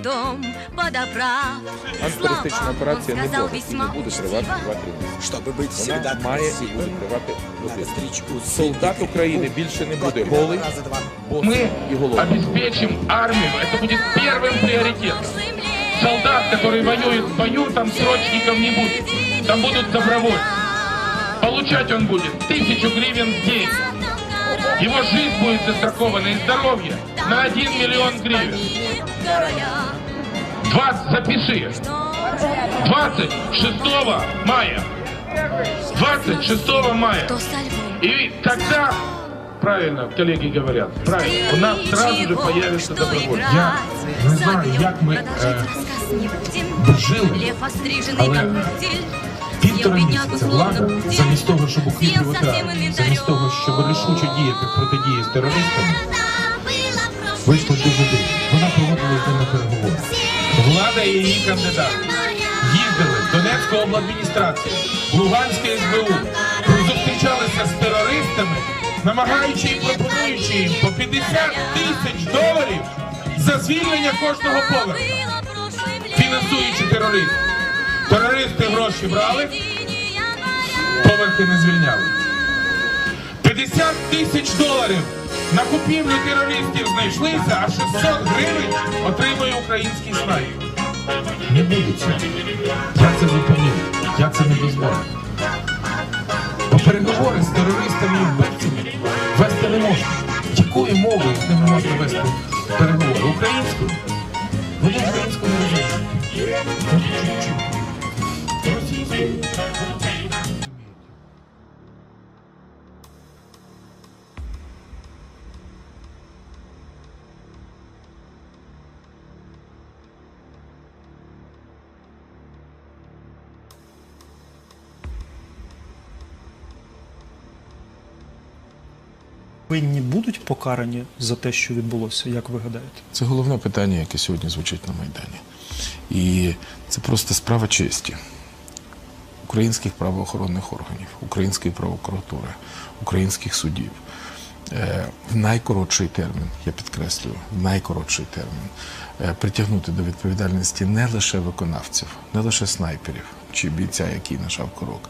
трудом подобрав. Антитерористична Слова операція он не сказал може і весьма не буде учтиво. тривати 2-3 місяці. Чтобы быть всегда Вона має і буде красивым, тривати надо годину. стричь усы Солдат и України грибу. більше не Год буде примерно голий, раза два. босий і Мы голодний. обеспечим армию. Это будет первым приоритетом. Солдат, который воюет в бою, там срочников не будет. Там будут добровольцы. Получать он будет тысячу гривен в день. Его жизнь будет застрахована и здоровье на 1 миллион гривен. 20, запиши. 26 мая. 26 мая. То со львом И тогда, правильно коллеги говорят, правильно, у нас сразу же появится добровольцы. Я не знаю, як ми, е, дожили, Лев остриженный, але как пустель. Півтора Съел беднягу, місяця словно влада, кудель. замість того, щоб укріплювати Съел совсем армію, инвентарем. замість того, щоб рішуче діяти в протидії з терористами, вийшло дуже дивно. Вона проводила ними переговори. Влада і її кандидат їздили в Донецьку обладміністрацію, Луганське СБУ, зустрічалися з терористами, намагаючи і пропонуючи їм по 50 тисяч доларів за звільнення кожного поверху, фінансуючи тероризм. Терористи гроші брали, поверхи не звільняли. 50 тисяч доларів на купівлю терористів знайшлися, а 600 гривень отримує український снайпер. Не буде цього. Я це зупинив. Я це не дозволю. Бо переговори з терористами і вбивцями вести не можна. Якою мовою з ними можна вести переговори? Українською? Вони українською не розуміють. Ну. Російською. Винні будуть покарані за те, що відбулося, як ви гадаєте? Це головне питання, яке сьогодні звучить на Майдані. І це просто справа честі українських правоохоронних органів, української прокуратури, українських судів. Е, В найкоротший термін, я підкреслюю, в найкоротший термін е, притягнути до відповідальності не лише виконавців, не лише снайперів чи бійця, який нажав курок,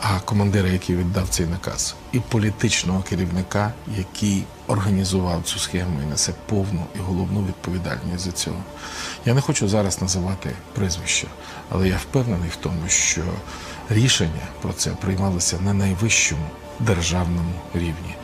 а командира, який віддав цей наказ, і політичного керівника, який організував цю схему і несе повну і головну відповідальність за цього. Я не хочу зараз називати прізвища, але я впевнений в тому, що рішення про це приймалося на найвищому державному рівні.